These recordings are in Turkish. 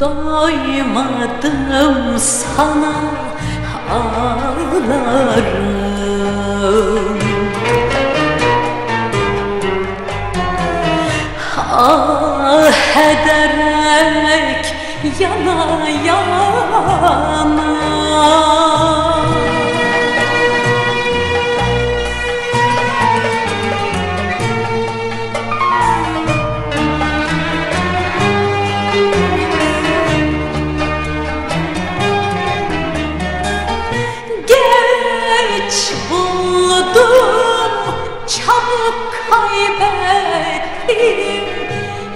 Doymadım sana ağlarım. Ah ederek yana yana çabuk kaybettim.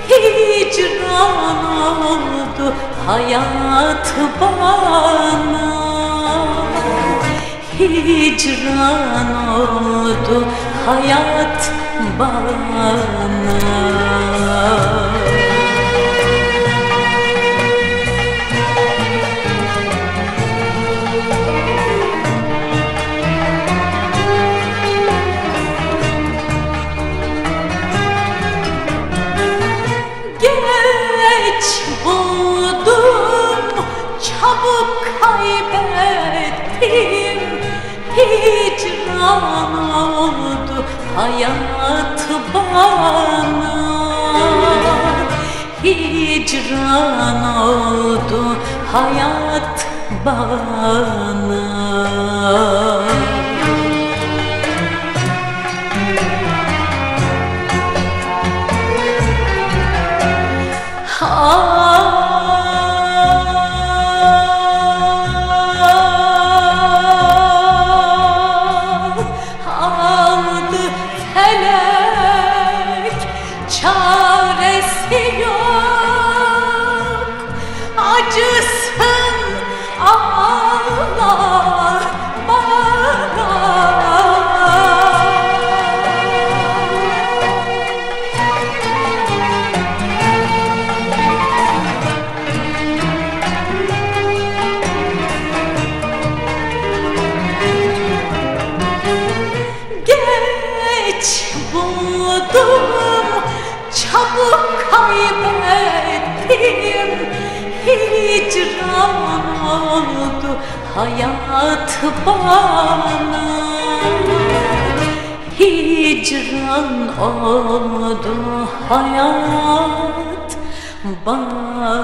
Hicran oldu hayat bana. Hicran oldu hayat bana kaybettim. Hicran oldu hayat bana. Hicran oldu hayat bana. Aldı kaybettim Hicran oldu hayat bana. Hicran oldu hayat bana